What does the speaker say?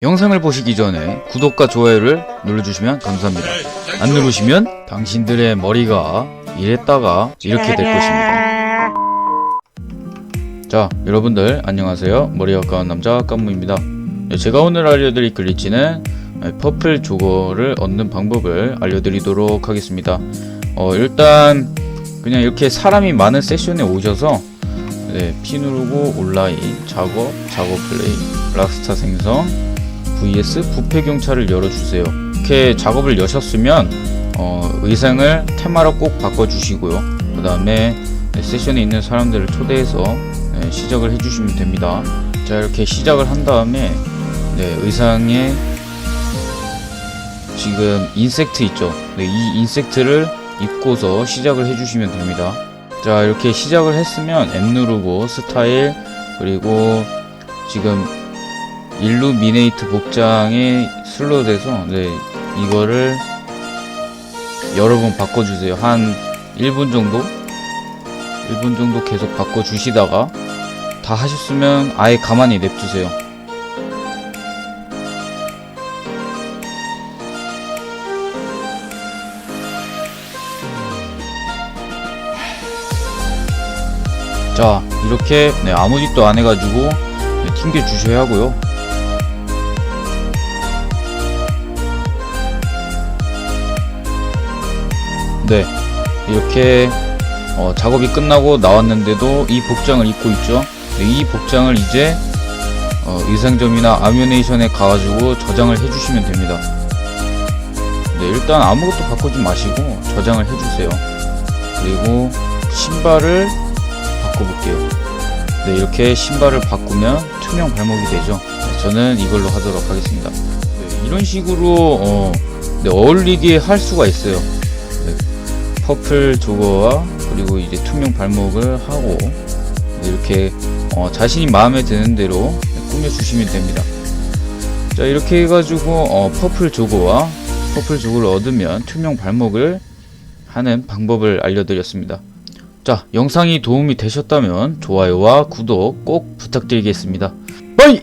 영상을 보시기 전에 구독과 좋아요를 눌러주시면 감사합니다. 안 누르시면 당신들의 머리가 이랬다가 이렇게 될 것입니다. 자, 여러분들 안녕하세요. 머리가 까운 남자 깐무입니다. 네, 제가 오늘 알려드릴 글리치는 퍼플 조거를 얻는 방법을 알려드리도록 하겠습니다. 어, 일단 그냥 이렇게 사람이 많은 세션에 오셔서 네, P 누르고 온라인, 작업, 작업 플레이, 락스타 생성, vs 부패 경찰을 열어주세요. 이렇게 작업을 여셨으면 어, 의상을 테마로 꼭 바꿔주시고요. 그 다음에 세션에 있는 사람들을 초대해서 네, 시작을 해주시면 됩니다. 자 이렇게 시작을 한 다음에 네, 의상에 지금 인섹트 있죠. 네, 이 인섹트를 입고서 시작을 해주시면 됩니다. 자 이렇게 시작을 했으면 M 누르고 스타일 그리고 지금 일루미네이트 복장에 슬롯에서 네 이거를 여러 번 바꿔주세요. 한 1분 정도? 1분 정도 계속 바꿔주시다가 다 하셨으면 아예 가만히 냅두세요. 자 이렇게 네, 아무 짓도 안 해가지고 네, 튕겨 주셔야 하고요 네. 이렇게 어, 작업이 끝나고 나왔는데도 이 복장을 입고 있죠. 네, 이 복장을 이제 어, 의상점이나 아뮤네이션에 가가지고 저장을 해주시면 됩니다. 네 일단 아무것도 바꾸지 마시고 저장을 해주세요. 그리고 신발을 바꿔볼게요. 네 이렇게 신발을 바꾸면 투명 발목이 되죠. 네, 저는 이걸로 하도록 하겠습니다. 네, 이런 식으로 어, 네, 어울리게 할 수가 있어요 퍼플 조거와 그리고 이제 투명 발목을 하고 이렇게 어, 자신이 마음에 드는 대로 꾸며주시면 됩니다. 자 이렇게 해가지고 어, 퍼플 조거와 퍼플 조거를 얻으면 투명 발목을 하는 방법을 알려드렸습니다. 자 영상이 도움이 되셨다면 좋아요와 구독 꼭 부탁드리겠습니다. 빠이!